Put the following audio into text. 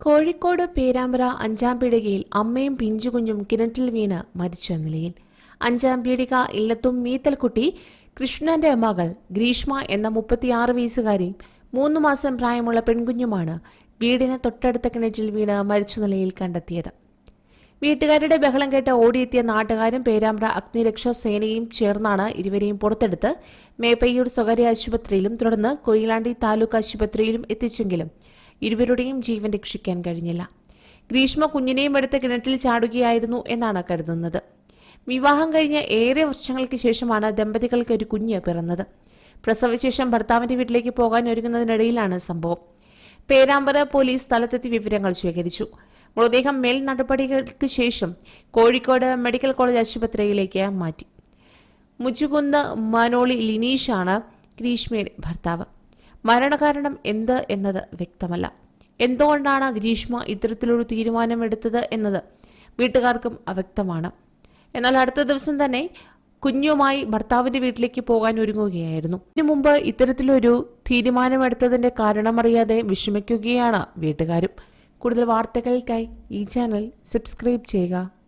കോഴിക്കോട് പേരാമ്പ്ര അഞ്ചാം പീടികയിൽ അമ്മയും പിഞ്ചുകുഞ്ഞും കിണറ്റിൽ വീണ് മരിച്ച നിലയിൽ. അഞ്ചാം പീടിക ഇല്ലത്തും മീത്തൽക്കുട്ടി കൃഷ്ണന്റെ മകൾ ഗ്രീഷ്മ എന്ന മുപ്പത്തിയാറ് വയസ്സുകാരിയും മൂന്ന് മാസം പ്രായമുള്ള പെൺകുഞ്ഞുമാണ് വീടിന് തൊട്ടടുത്ത കിണറ്റിൽ വീണ് മരിച്ച നിലയിൽ കണ്ടെത്തിയത്. വീട്ടുകാരുടെ ബഹളം കേട്ട് ഓടിയെത്തിയ നാട്ടുകാരും പേരാമ്പ്ര അഗ്നിരക്ഷാ സേനയും ചേർന്നാണ് ഇരുവരെയും പുറത്തെടുത്ത് മേപ്പയ്യൂർ സ്വകാര്യ ആശുപത്രിയിലും തുടർന്ന് കൊയിലാണ്ടി താലൂക്ക് ആശുപത്രിയിലും എത്തിച്ചെങ്കിലും ഇരുവരുടെയും ജീവൻ രക്ഷിക്കാൻ കഴിഞ്ഞില്ല. ഗ്രീഷ്മ കുഞ്ഞിനെയും എടുത്ത് കിണറ്റിൽ ചാടുകയായിരുന്നു എന്നാണ് കരുതുന്നത്. വിവാഹം കഴിഞ്ഞ ഏറെ വർഷങ്ങൾക്ക് ശേഷമാണ് ദമ്പതികൾക്ക് ഒരു കുഞ്ഞ് പിറന്നത്. പ്രസവശേഷം ഭർത്താവിന്റെ വീട്ടിലേക്ക് പോകാൻ ഒരുങ്ങുന്നതിനിടയിലാണ് സംഭവം. പേരാമ്പറ പോലീസ് സ്ഥലത്തെത്തി വിവരങ്ങൾ സ്വീകരിച്ചു മൃതദേഹം മേൽ നടപടികൾക്ക് ശേഷം കോഴിക്കോട് മെഡിക്കൽ കോളേജ് ആശുപത്രിയിലേക്ക് മാറ്റി. മുച്ചുകുന്ന് മനോളി ലിനീഷാണ് ഗ്രീഷ്മയുടെ ഭർത്താവ്. മരണകാരണം എന്ത് എന്നത് വ്യക്തമല്ല. എന്തുകൊണ്ടാണ് ഗ്രീഷ്മ ഇത്തരത്തിലൊരു തീരുമാനമെടുത്തത് എന്നത് വീട്ടുകാർക്കും അവ്യക്തമാണ്. എന്നാൽ അടുത്ത ദിവസം തന്നെ കുഞ്ഞുമായി ഭർത്താവിന്റെ വീട്ടിലേക്ക് പോകാൻ ഒരുങ്ങുകയായിരുന്നു. ഇതിനു മുമ്പ് ഇത്തരത്തിലൊരു തീരുമാനമെടുത്തതിന്റെ കാരണമറിയാതെ വിഷമിക്കുകയാണ് വീട്ടുകാരും. കൂടുതൽ വാർത്തകൾക്കായി ഈ ചാനൽ സബ്സ്ക്രൈബ് ചെയ്യുക.